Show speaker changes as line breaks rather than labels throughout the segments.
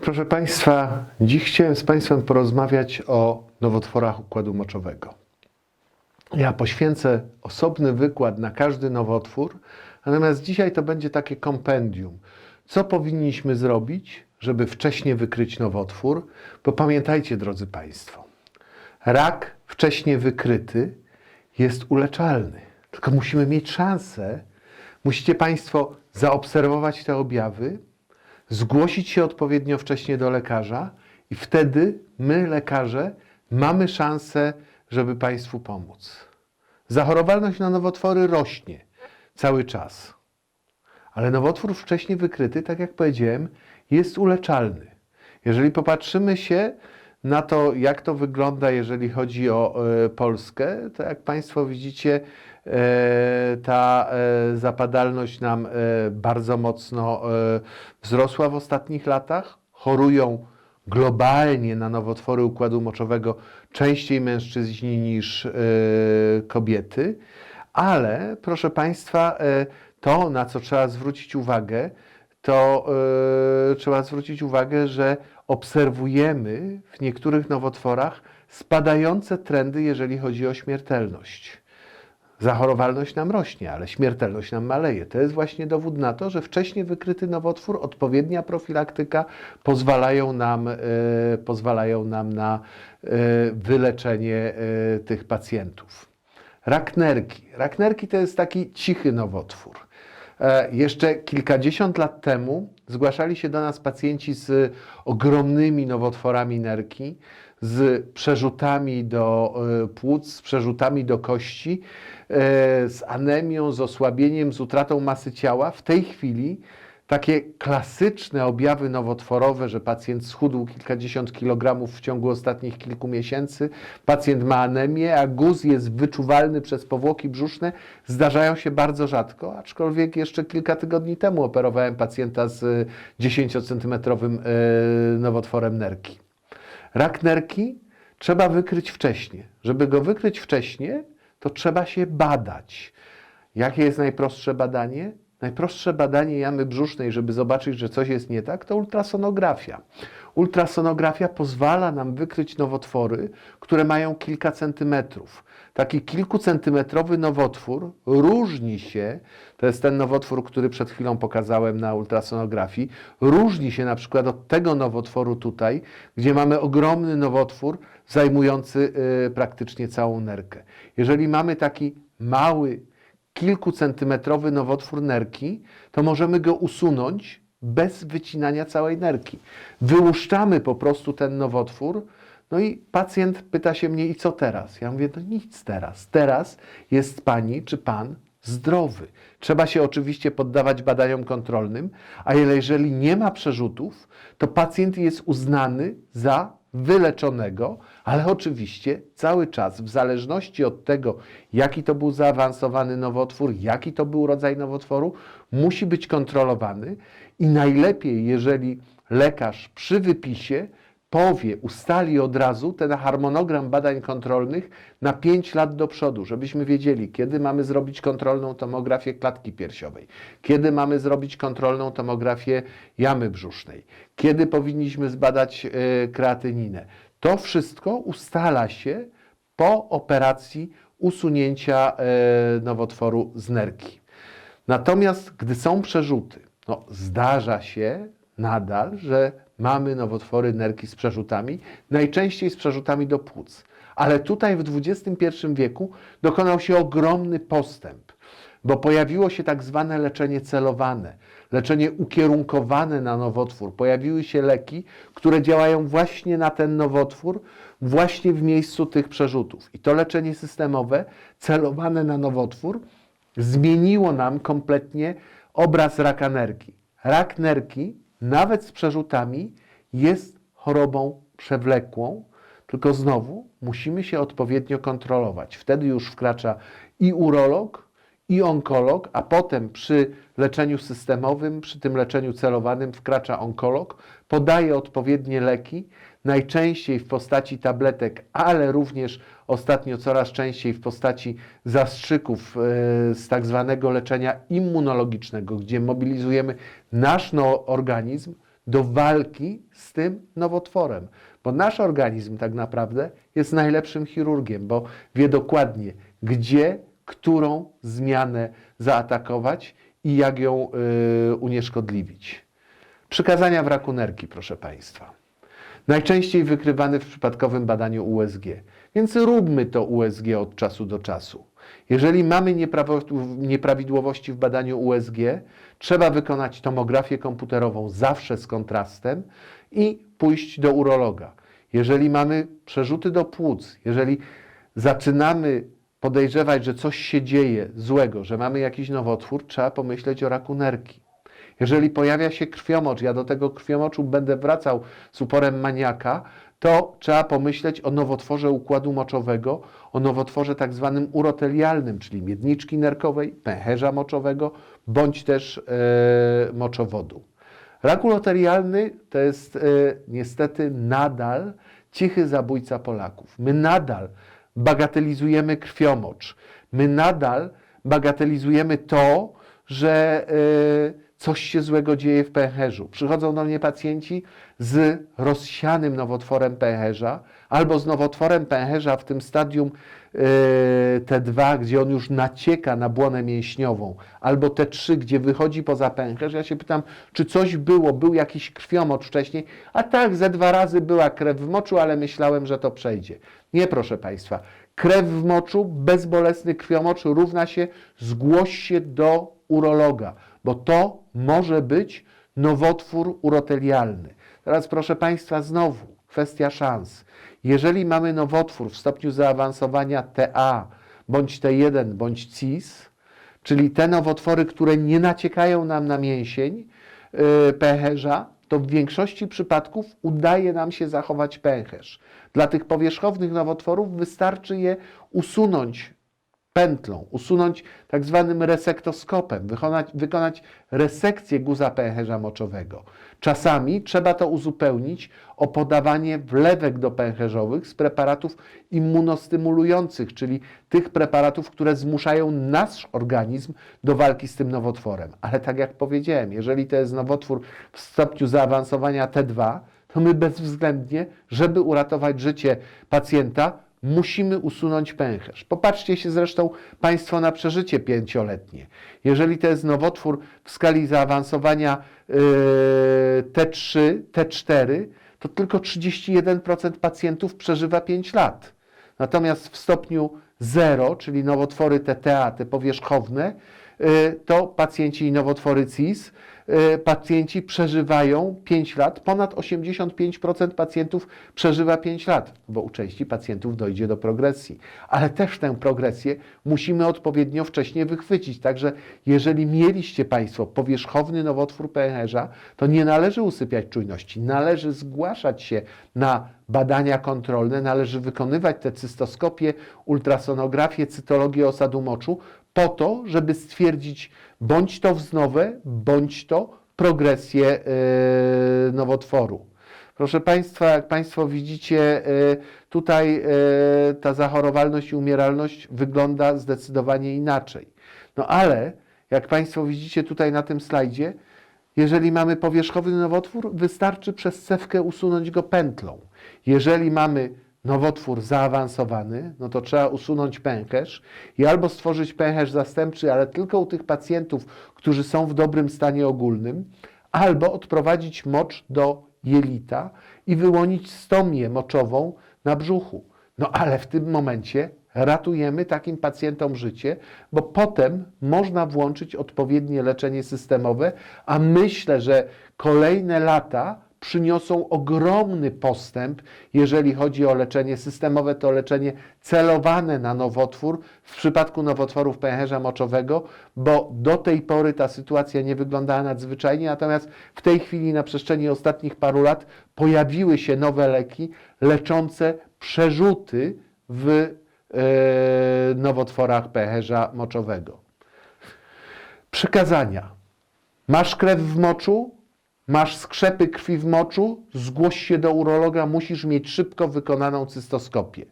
Proszę Państwa, dziś chciałem z Państwem porozmawiać o nowotworach układu moczowego. Ja poświęcę osobny wykład na każdy nowotwór, natomiast dzisiaj to będzie takie kompendium. Co powinniśmy zrobić, żeby wcześniej wykryć nowotwór? Bo pamiętajcie, drodzy Państwo, rak wcześniej wykryty jest uleczalny. Tylko musimy mieć szansę, musicie Państwo zaobserwować te objawy, zgłosić się odpowiednio wcześnie do lekarza i wtedy my, lekarze, mamy szansę, żeby Państwu pomóc. Zachorowalność na nowotwory rośnie cały czas, ale nowotwór wcześniej wykryty, tak jak powiedziałem, jest uleczalny. Jeżeli popatrzymy się na to, jak to wygląda, jeżeli chodzi o e, Polskę, to jak Państwo widzicie, ta e, zapadalność nam e, bardzo mocno e, wzrosła w ostatnich latach. Chorują globalnie na nowotwory układu moczowego częściej mężczyźni niż e, kobiety, ale proszę Państwa, e, to na co trzeba zwrócić uwagę, to e, trzeba zwrócić uwagę, że obserwujemy w niektórych nowotworach spadające trendy, jeżeli chodzi o śmiertelność. Zachorowalność nam rośnie, ale śmiertelność nam maleje. To jest właśnie dowód na to, że wcześniej wykryty nowotwór, odpowiednia profilaktyka pozwalają nam, e, pozwalają nam na e, wyleczenie e, tych pacjentów. Rak nerki. Rak nerki to jest taki cichy nowotwór. Jeszcze kilkadziesiąt lat temu zgłaszali się do nas pacjenci z ogromnymi nowotworami nerki, z przerzutami do e, płuc, z przerzutami do kości, e, z anemią, z osłabieniem, z utratą masy ciała. W tej chwili takie klasyczne objawy nowotworowe, że pacjent schudł kilkadziesiąt kilogramów w ciągu ostatnich kilku miesięcy, pacjent ma anemię, a guz jest wyczuwalny przez powłoki brzuszne, zdarzają się bardzo rzadko, aczkolwiek jeszcze kilka tygodni temu operowałem pacjenta z 10-centymetrowym e, nowotworem nerki. Rak nerki trzeba wykryć wcześniej. Żeby go wykryć wcześniej, to trzeba się badać. Jakie jest najprostsze badanie? Najprostsze badanie jamy brzusznej, żeby zobaczyć, że coś jest nie tak, to ultrasonografia. Ultrasonografia pozwala nam wykryć nowotwory, które mają kilka centymetrów. Taki kilkucentymetrowy nowotwór różni się, to jest ten nowotwór, który przed chwilą pokazałem na ultrasonografii, różni się na przykład od tego nowotworu tutaj, gdzie mamy ogromny nowotwór zajmujący y, praktycznie całą nerkę. Jeżeli mamy taki mały, kilkucentymetrowy nowotwór nerki, to możemy go usunąć bez wycinania całej nerki. Wyłuszczamy po prostu ten nowotwór, no i pacjent pyta się mnie, i co teraz? Ja mówię, no nic teraz. Teraz jest pani czy pan zdrowy. Trzeba się oczywiście poddawać badaniom kontrolnym, a jeżeli nie ma przerzutów, to pacjent jest uznany za wyleczonego, ale oczywiście cały czas, w zależności od tego, jaki to był zaawansowany nowotwór, jaki to był rodzaj nowotworu, musi być kontrolowany i najlepiej, jeżeli lekarz przy wypisie powie, ustali od razu ten harmonogram badań kontrolnych na 5 lat do przodu, żebyśmy wiedzieli, kiedy mamy zrobić kontrolną tomografię klatki piersiowej, kiedy mamy zrobić kontrolną tomografię jamy brzusznej, kiedy powinniśmy zbadać e, kreatyninę. To wszystko ustala się po operacji usunięcia e, nowotworu z nerki. Natomiast gdy są przerzuty, no, zdarza się nadal, że mamy nowotwory nerki z przerzutami, najczęściej z przerzutami do płuc. Ale tutaj w XXI wieku dokonał się ogromny postęp, bo pojawiło się tak zwane leczenie celowane, leczenie ukierunkowane na nowotwór. Pojawiły się leki, które działają właśnie na ten nowotwór, właśnie w miejscu tych przerzutów. I to leczenie systemowe, celowane na nowotwór, zmieniło nam kompletnie obraz raka nerki. Rak nerki, nawet z przerzutami, jest chorobą przewlekłą, tylko znowu musimy się odpowiednio kontrolować. Wtedy już wkracza i urolog, i onkolog, a potem przy leczeniu systemowym, przy tym leczeniu celowanym wkracza onkolog, podaje odpowiednie leki, najczęściej w postaci tabletek, ale również ostatnio coraz częściej w postaci zastrzyków e, z tak zwanego leczenia immunologicznego, gdzie mobilizujemy nasz no, organizm do walki z tym nowotworem. Bo nasz organizm tak naprawdę jest najlepszym chirurgiem, bo wie dokładnie, gdzie, którą zmianę zaatakować i jak ją y, unieszkodliwić. Przykazania wraku nerki, proszę Państwa. Najczęściej wykrywany w przypadkowym badaniu USG. Więc róbmy to USG od czasu do czasu. Jeżeli mamy nieprawidłowości w badaniu USG, trzeba wykonać tomografię komputerową zawsze z kontrastem i pójść do urologa. Jeżeli mamy przerzuty do płuc, jeżeli zaczynamy podejrzewać, że coś się dzieje złego, że mamy jakiś nowotwór, trzeba pomyśleć o raku nerki. Jeżeli pojawia się krwiomocz, ja do tego krwiomoczu będę wracał z uporem maniaka, to trzeba pomyśleć o nowotworze układu moczowego, o nowotworze tak zwanym urotelialnym, czyli miedniczki nerkowej, pęcherza moczowego, bądź też e, moczowodu. Rak urotelialny to jest e, niestety nadal cichy zabójca Polaków. My nadal bagatelizujemy krwiomocz. My nadal bagatelizujemy to, że e, coś się złego dzieje w pęcherzu. Przychodzą do mnie pacjenci z rozsianym nowotworem pęcherza albo z nowotworem pęcherza w tym stadium e, T2, gdzie on już nacieka na błonę mięśniową, albo T3, gdzie wychodzi poza pęcherz. Ja się pytam, czy coś było, był jakiś krwiomocz wcześniej? A tak, ze dwa razy była krew w moczu, ale myślałem, że to przejdzie. Nie, proszę Państwa. Krew w moczu, bezbolesny krwiomocz równa się zgłoś się do urologa, bo to może być nowotwór urotelialny. Teraz proszę Państwa, znowu kwestia szans. Jeżeli mamy nowotwór w stopniu zaawansowania TA, bądź T1, bądź CIS, czyli te nowotwory, które nie naciekają nam na mięsień yy, pęcherza, to w większości przypadków udaje nam się zachować pęcherz. Dla tych powierzchownych nowotworów wystarczy je usunąć pętlą, usunąć tak zwanym resektoskopem, wykonać, wykonać resekcję guza pęcherza moczowego. Czasami trzeba to uzupełnić o podawanie wlewek dopęcherzowych z preparatów immunostymulujących, czyli tych preparatów, które zmuszają nasz organizm do walki z tym nowotworem. Ale tak jak powiedziałem, jeżeli to jest nowotwór w stopniu zaawansowania T2, to my bezwzględnie, żeby uratować życie pacjenta, musimy usunąć pęcherz. Popatrzcie się zresztą Państwo na przeżycie pięcioletnie. Jeżeli to jest nowotwór w skali zaawansowania yy, T3, T4, to tylko 31% pacjentów przeżywa 5 lat. Natomiast w stopniu 0, czyli nowotwory TTA, te powierzchowne, yy, to pacjenci i nowotwory CIS, pacjenci przeżywają 5 lat. Ponad 85% pacjentów przeżywa 5 lat, bo u części pacjentów dojdzie do progresji. Ale też tę progresję musimy odpowiednio wcześnie wychwycić. Także jeżeli mieliście Państwo powierzchowny nowotwór pęcherza, to nie należy usypiać czujności. Należy zgłaszać się na badania kontrolne, należy wykonywać te cystoskopie, ultrasonografię, cytologię osadu moczu po to, żeby stwierdzić bądź to wznowę, bądź to progresję e, nowotworu. Proszę Państwa, jak Państwo widzicie, e, tutaj e, ta zachorowalność i umieralność wygląda zdecydowanie inaczej. No ale, jak Państwo widzicie tutaj na tym slajdzie, jeżeli mamy powierzchowny nowotwór, wystarczy przez cewkę usunąć go pętlą. Jeżeli mamy nowotwór zaawansowany, no to trzeba usunąć pęcherz i albo stworzyć pęcherz zastępczy, ale tylko u tych pacjentów, którzy są w dobrym stanie ogólnym, albo odprowadzić mocz do jelita i wyłonić stomię moczową na brzuchu. No ale w tym momencie ratujemy takim pacjentom życie, bo potem można włączyć odpowiednie leczenie systemowe, a myślę, że kolejne lata przyniosą ogromny postęp, jeżeli chodzi o leczenie systemowe, to leczenie celowane na nowotwór, w przypadku nowotworów pęcherza moczowego, bo do tej pory ta sytuacja nie wyglądała nadzwyczajnie, natomiast w tej chwili na przestrzeni ostatnich paru lat pojawiły się nowe leki leczące przerzuty w e, nowotworach pęcherza moczowego. Przykazania. Masz krew w moczu, masz skrzepy krwi w moczu, zgłoś się do urologa, musisz mieć szybko wykonaną cystoskopię.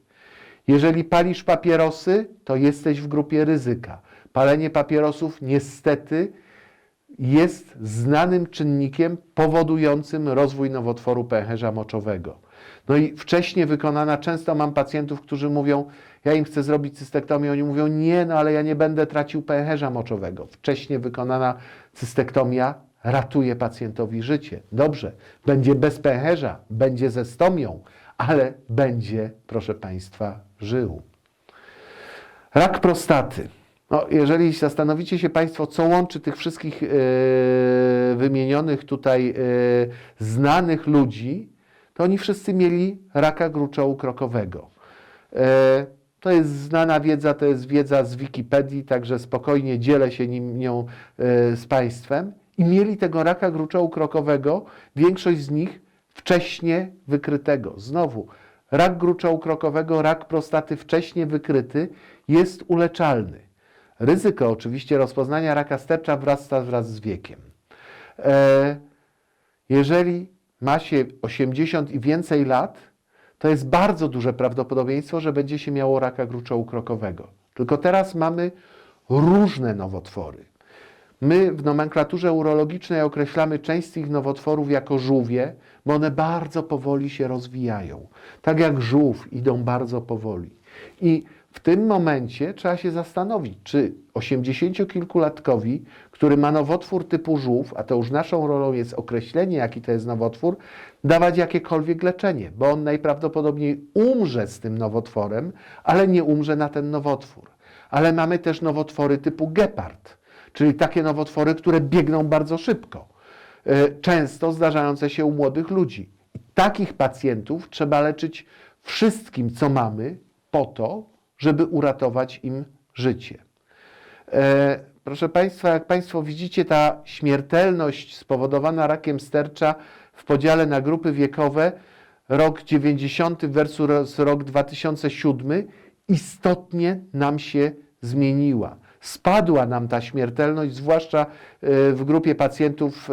Jeżeli palisz papierosy, to jesteś w grupie ryzyka. Palenie papierosów niestety jest znanym czynnikiem powodującym rozwój nowotworu pęcherza moczowego. No i wcześniej wykonana, często mam pacjentów, którzy mówią, ja im chcę zrobić cystektomię, oni mówią, nie, no ale ja nie będę tracił pęcherza moczowego. Wcześniej wykonana cystektomia ratuje pacjentowi życie. Dobrze, będzie bez pęcherza, będzie ze stomią, ale będzie, proszę Państwa, żył. Rak prostaty. No, jeżeli zastanowicie się Państwo, co łączy tych wszystkich e, wymienionych tutaj e, znanych ludzi, to oni wszyscy mieli raka gruczołu krokowego. E, to jest znana wiedza, to jest wiedza z Wikipedii, także spokojnie dzielę się nim, nią z Państwem. I mieli tego raka gruczołu krokowego, większość z nich wcześnie wykrytego. Znowu, rak gruczołu krokowego, rak prostaty wcześnie wykryty jest uleczalny. Ryzyko oczywiście rozpoznania raka stercza wzrasta wraz z wiekiem. E, jeżeli ma się 80 i więcej lat, to jest bardzo duże prawdopodobieństwo, że będzie się miało raka gruczołu krokowego. Tylko teraz mamy różne nowotwory. My w nomenklaturze urologicznej określamy część z tych nowotworów jako żółwie, bo one bardzo powoli się rozwijają. Tak jak żółw idą bardzo powoli. I w tym momencie trzeba się zastanowić, czy 80-kilkulatkowi, który ma nowotwór typu żółw, a to już naszą rolą jest określenie, jaki to jest nowotwór, dawać jakiekolwiek leczenie, bo on najprawdopodobniej umrze z tym nowotworem, ale nie umrze na ten nowotwór. Ale mamy też nowotwory typu gepard, czyli takie nowotwory, które biegną bardzo szybko, e, często zdarzające się u młodych ludzi. I takich pacjentów trzeba leczyć wszystkim, co mamy, po to, żeby uratować im życie. E, proszę Państwa, jak Państwo widzicie, ta śmiertelność spowodowana rakiem stercza w podziale na grupy wiekowe rok 90 versus rok 2007 istotnie nam się zmieniła. Spadła nam ta śmiertelność, zwłaszcza e, w grupie pacjentów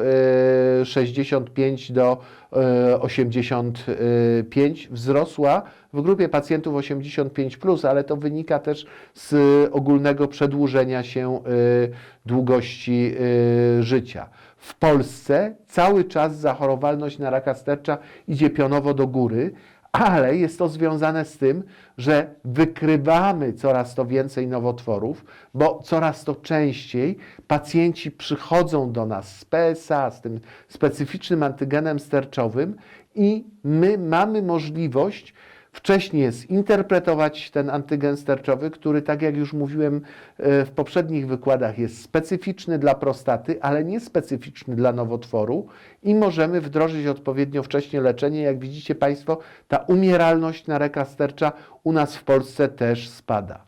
e, 65 do e, 85. Wzrosła w grupie pacjentów 85, plus, ale to wynika też z ogólnego przedłużenia się e, długości e, życia. W Polsce cały czas zachorowalność na raka stercza idzie pionowo do góry, ale jest to związane z tym, że wykrywamy coraz to więcej nowotworów, bo coraz to częściej pacjenci przychodzą do nas z PSA, z tym specyficznym antygenem sterczowym i my mamy możliwość wcześniej zinterpretować ten antygen sterczowy, który, tak jak już mówiłem e, w poprzednich wykładach, jest specyficzny dla prostaty, ale nie specyficzny dla nowotworu i możemy wdrożyć odpowiednio wcześnie leczenie. Jak widzicie Państwo, ta umieralność na raka stercza u nas w Polsce też spada.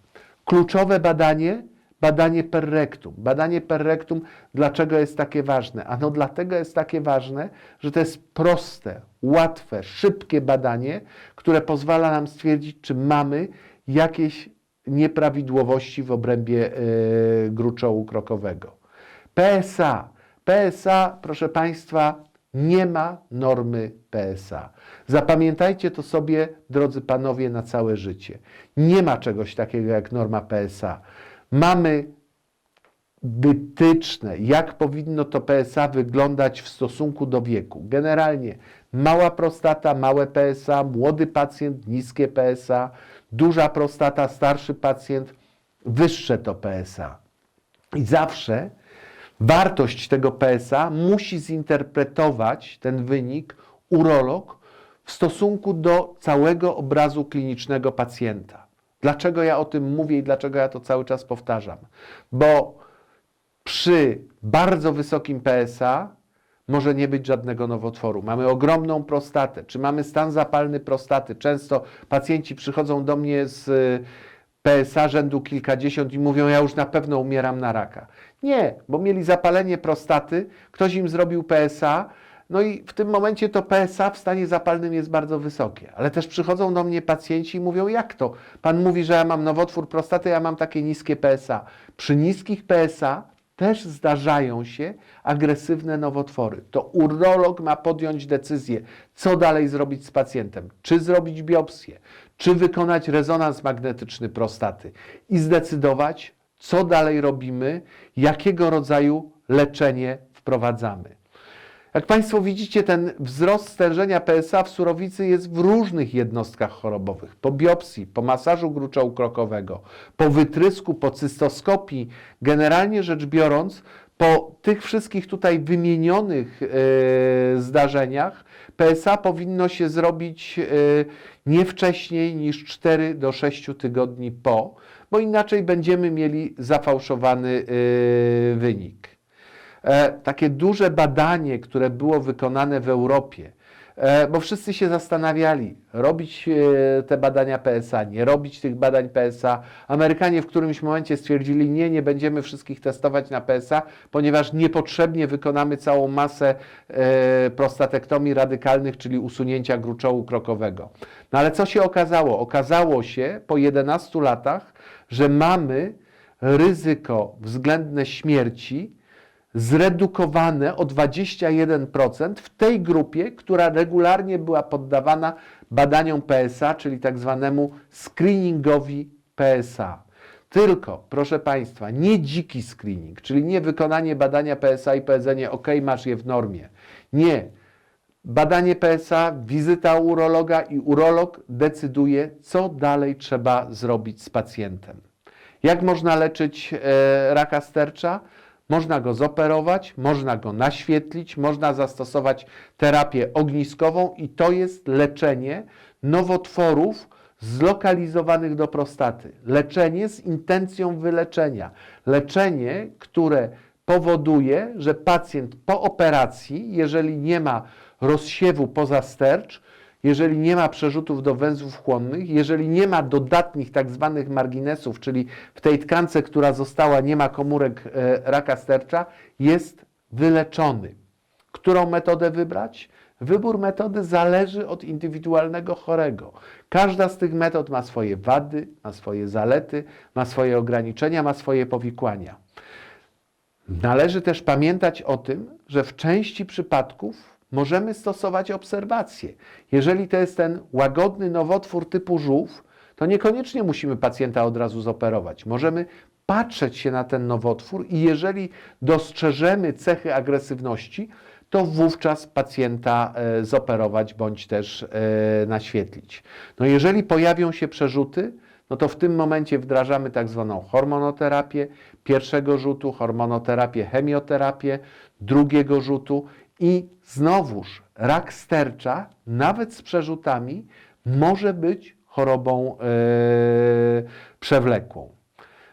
Kluczowe badanie badanie per rectum. Badanie per rectum, dlaczego jest takie ważne? Ano dlatego jest takie ważne, że to jest proste, łatwe, szybkie badanie, które pozwala nam stwierdzić, czy mamy jakieś nieprawidłowości w obrębie yy, gruczołu krokowego. PSA. PSA, proszę Państwa, nie ma normy PSA. Zapamiętajcie to sobie, drodzy panowie, na całe życie. Nie ma czegoś takiego jak norma PSA. Mamy wytyczne, jak powinno to PSA wyglądać w stosunku do wieku. Generalnie mała prostata, małe PSA, młody pacjent, niskie PSA, duża prostata, starszy pacjent, wyższe to PSA. I zawsze wartość tego PSA musi zinterpretować ten wynik urolog w stosunku do całego obrazu klinicznego pacjenta. Dlaczego ja o tym mówię i dlaczego ja to cały czas powtarzam? Bo przy bardzo wysokim PSA może nie być żadnego nowotworu. Mamy ogromną prostatę, czy mamy stan zapalny prostaty. Często pacjenci przychodzą do mnie z y, PSA rzędu kilkadziesiąt i mówią, ja już na pewno umieram na raka. Nie, bo mieli zapalenie prostaty, ktoś im zrobił PSA, no i w tym momencie to PSA w stanie zapalnym jest bardzo wysokie. Ale też przychodzą do mnie pacjenci i mówią, jak to? Pan mówi, że ja mam nowotwór prostaty, ja mam takie niskie PSA. Przy niskich PSA też zdarzają się agresywne nowotwory. To urolog ma podjąć decyzję, co dalej zrobić z pacjentem. Czy zrobić biopsję, czy wykonać rezonans magnetyczny prostaty i zdecydować, co dalej robimy, jakiego rodzaju leczenie wprowadzamy. Jak Państwo widzicie, ten wzrost stężenia PSA w surowicy jest w różnych jednostkach chorobowych. Po biopsji, po masażu gruczołu krokowego, po wytrysku, po cystoskopii. Generalnie rzecz biorąc, po tych wszystkich tutaj wymienionych e, zdarzeniach, PSA powinno się zrobić e, nie wcześniej niż 4 do 6 tygodni po, bo inaczej będziemy mieli zafałszowany e, wynik. E, takie duże badanie, które było wykonane w Europie, e, bo wszyscy się zastanawiali, robić e, te badania PSA, nie robić tych badań PSA. Amerykanie w którymś momencie stwierdzili, nie, nie będziemy wszystkich testować na PSA, ponieważ niepotrzebnie wykonamy całą masę prostatektomii radykalnych, czyli usunięcia gruczołu krokowego. No ale co się okazało? Okazało się po 11 latach, że mamy ryzyko względne śmierci zredukowane o 21% w tej grupie, która regularnie była poddawana badaniom PSA, czyli tak zwanemu screeningowi PSA. Tylko, proszę Państwa, nie dziki screening, czyli nie wykonanie badania PSA i powiedzenie, OK, masz je w normie. Nie. Badanie PSA, wizyta u urologa i urolog decyduje, co dalej trzeba zrobić z pacjentem. Jak można leczyć e, raka stercza? Można go zoperować, można go naświetlić, można zastosować terapię ogniskową i to jest leczenie nowotworów zlokalizowanych do prostaty. Leczenie z intencją wyleczenia. Leczenie, które powoduje, że pacjent po operacji, jeżeli nie ma rozsiewu poza stercz, jeżeli nie ma przerzutów do węzłów chłonnych, jeżeli nie ma dodatnich tak zwanych marginesów, czyli w tej tkance, która została, nie ma komórek e, raka stercza, jest wyleczony. Którą metodę wybrać? Wybór metody zależy od indywidualnego chorego. Każda z tych metod ma swoje wady, ma swoje zalety, ma swoje ograniczenia, ma swoje powikłania. Należy też pamiętać o tym, że w części przypadków możemy stosować obserwacje. Jeżeli to jest ten łagodny nowotwór typu żółw, to niekoniecznie musimy pacjenta od razu zoperować. Możemy patrzeć się na ten nowotwór i jeżeli dostrzeżemy cechy agresywności, to wówczas pacjenta e, zoperować bądź też e, naświetlić. No jeżeli pojawią się przerzuty, no to w tym momencie wdrażamy tak zwaną hormonoterapię pierwszego rzutu, hormonoterapię, chemioterapię drugiego rzutu i znowuż rak stercza, nawet z przerzutami, może być chorobą e, przewlekłą.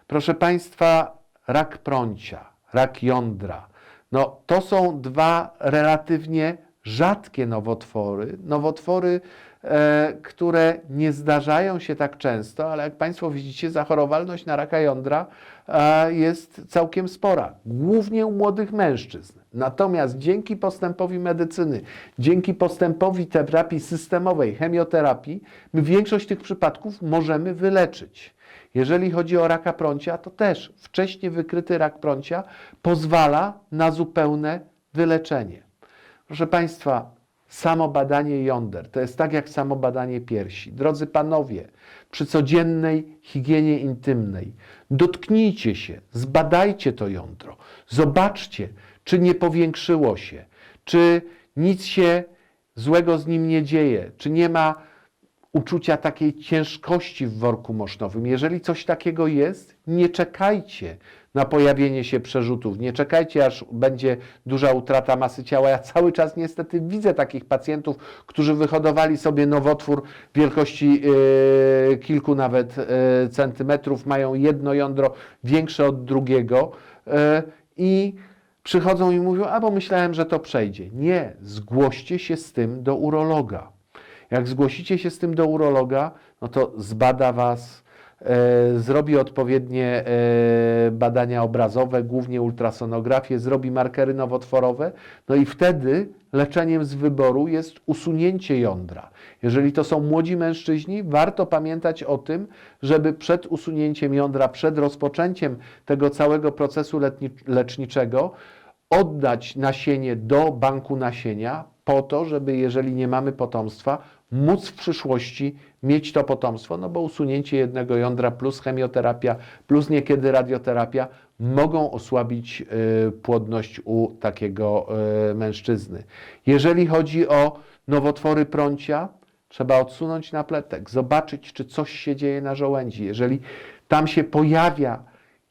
Proszę Państwa, rak prącia, rak jądra, no to są dwa relatywnie rzadkie nowotwory, nowotwory, e, które nie zdarzają się tak często, ale jak Państwo widzicie, zachorowalność na raka jądra e, jest całkiem spora, głównie u młodych mężczyzn. Natomiast dzięki postępowi medycyny, dzięki postępowi terapii systemowej, chemioterapii, my większość tych przypadków możemy wyleczyć. Jeżeli chodzi o raka prącia, to też wcześnie wykryty rak prącia pozwala na zupełne wyleczenie. Proszę Państwa, samo badanie jąder to jest tak jak samo badanie piersi. Drodzy panowie, przy codziennej higienie intymnej dotknijcie się, zbadajcie to jądro, zobaczcie, czy nie powiększyło się, czy nic się złego z nim nie dzieje, czy nie ma uczucia takiej ciężkości w worku mosznowym. Jeżeli coś takiego jest, nie czekajcie na pojawienie się przerzutów, nie czekajcie, aż będzie duża utrata masy ciała. Ja cały czas niestety widzę takich pacjentów, którzy wyhodowali sobie nowotwór wielkości yy, kilku nawet yy, centymetrów, mają jedno jądro większe od drugiego yy, i przychodzą i mówią, a bo myślałem, że to przejdzie. Nie, zgłoście się z tym do urologa. Jak zgłosicie się z tym do urologa, no to zbada Was, zrobi odpowiednie e, badania obrazowe, głównie ultrasonografię, zrobi markery nowotworowe, no i wtedy leczeniem z wyboru jest usunięcie jądra. Jeżeli to są młodzi mężczyźni, warto pamiętać o tym, żeby przed usunięciem jądra, przed rozpoczęciem tego całego procesu leczniczego, oddać nasienie do banku nasienia, po to, żeby jeżeli nie mamy potomstwa, móc w przyszłości mieć to potomstwo, no bo usunięcie jednego jądra plus chemioterapia, plus niekiedy radioterapia mogą osłabić y, płodność u takiego y, mężczyzny. Jeżeli chodzi o nowotwory prącia, trzeba odsunąć napletek, zobaczyć, czy coś się dzieje na żołędzi. Jeżeli tam się pojawia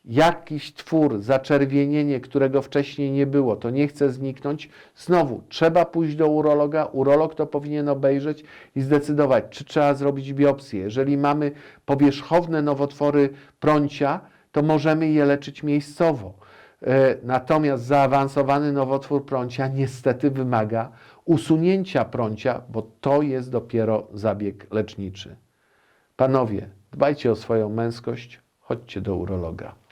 jakiś twór, zaczerwienienie, którego wcześniej nie było, to nie chce zniknąć, znowu trzeba pójść do urologa. Urolog to powinien obejrzeć i zdecydować, czy trzeba zrobić biopsję. Jeżeli mamy powierzchowne nowotwory prącia, to możemy je leczyć miejscowo. E, Natomiast zaawansowany nowotwór prącia niestety wymaga usunięcia prącia, bo to jest dopiero zabieg leczniczy. Panowie, dbajcie o swoją męskość, chodźcie do urologa.